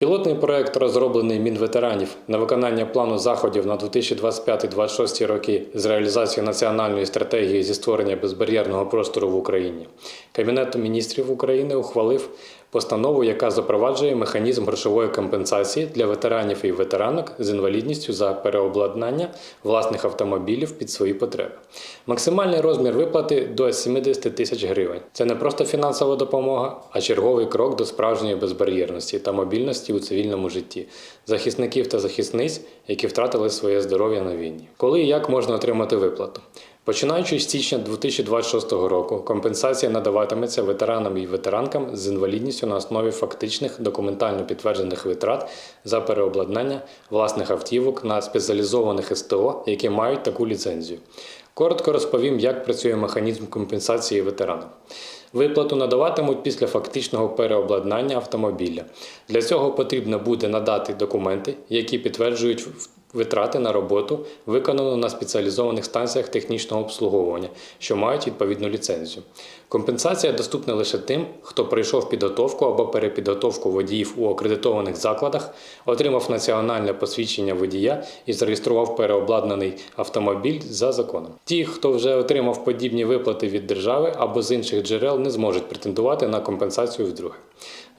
Пілотний проект, розроблений Мінветеранів на виконання плану заходів на 2025-2026 роки з реалізації національної стратегії зі створення безбар'єрного простору в Україні. Кабінет міністрів України ухвалив постанову, яка запроваджує механізм грошової компенсації для ветеранів і ветеранок з інвалідністю за переобладнання власних автомобілів під свої потреби. Максимальний розмір виплати до 70 тисяч гривень. Це не просто фінансова допомога, а черговий крок до справжньої безбар'єрності та мобільності у цивільному житті захисників та захисниць, які втратили своє здоров'я на війні. Коли і як можна отримати виплату? Починаючи з січня 2026 року, компенсація надаватиметься ветеранам і ветеранкам з інвалідністю на основі фактичних документально підтверджених витрат за переобладнання власних автівок на спеціалізованих СТО, які мають таку ліцензію. Коротко розповім, як працює механізм компенсації ветеранам. Виплату надаватимуть після фактичного переобладнання автомобіля. Для цього потрібно буде надати документи, які підтверджують витрати на роботу, виконану на спеціалізованих станціях технічного обслуговування, що мають відповідну ліцензію. Компенсація доступна лише тим, хто пройшов підготовку або перепідготовку водіїв у акредитованих закладах, отримав національне посвідчення водія і зареєстрував переобладнаний автомобіль за законом. Ті, хто вже отримав подібні виплати від держави або з інших джерел, не зможуть претендувати на компенсацію вдруге.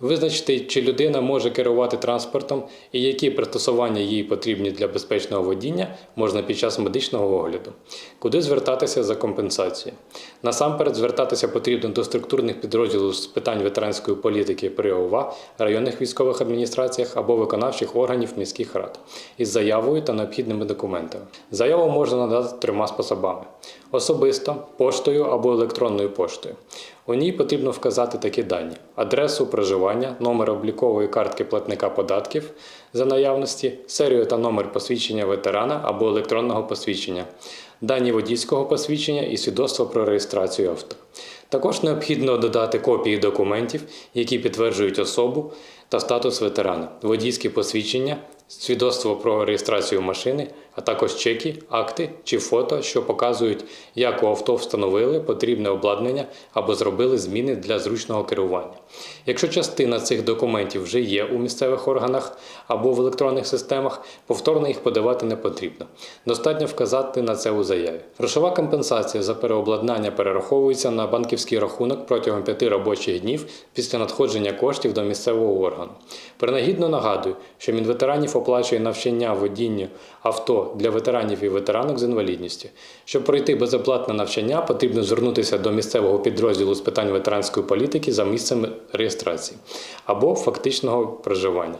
Визначити, чи людина може керувати транспортом і які пристосування їй потрібні для безпечного водіння, можна під час медичного огляду. Куди звертатися за компенсацією? Насамперед звертатися потрібно до структурних підрозділів з питань ветеранської політики при ОВА, районних військових адміністраціях або виконавчих органів міських рад із заявою та необхідними документами. Заяву можна надати трьома способами: особисто, поштою або електронною поштою. У ній потрібно вказати такі дані: адресу проживання, номер облікової картки платника податків за наявності, серію та номер посвідчення ветерана або електронного посвідчення, дані водійського посвідчення і свідоцтво про реєстрацію авто. Також необхідно додати копії документів, які підтверджують особу та статус ветерана, водійське посвідчення, свідоцтво про реєстрацію машини, а також чеки, акти чи фото, що показують, як у авто встановили потрібне обладнання або зробили зміни для зручного керування. Якщо частина цих документів вже є у місцевих органах або в електронних системах, повторно їх подавати не потрібно. Достатньо вказати на це у заяві. Грошова компенсація за переобладнання перераховується на банківський рахунок протягом 5 робочих днів після надходження коштів до місцевого органу. Принагідно нагадую, що Мінветеранів оплачує навчання водінню авто для ветеранів і ветеранок з інвалідністю. Щоб пройти безоплатне навчання, потрібно звернутися до місцевого підрозділу з питань ветеранської політики за місцем реєстрації або фактичного проживання.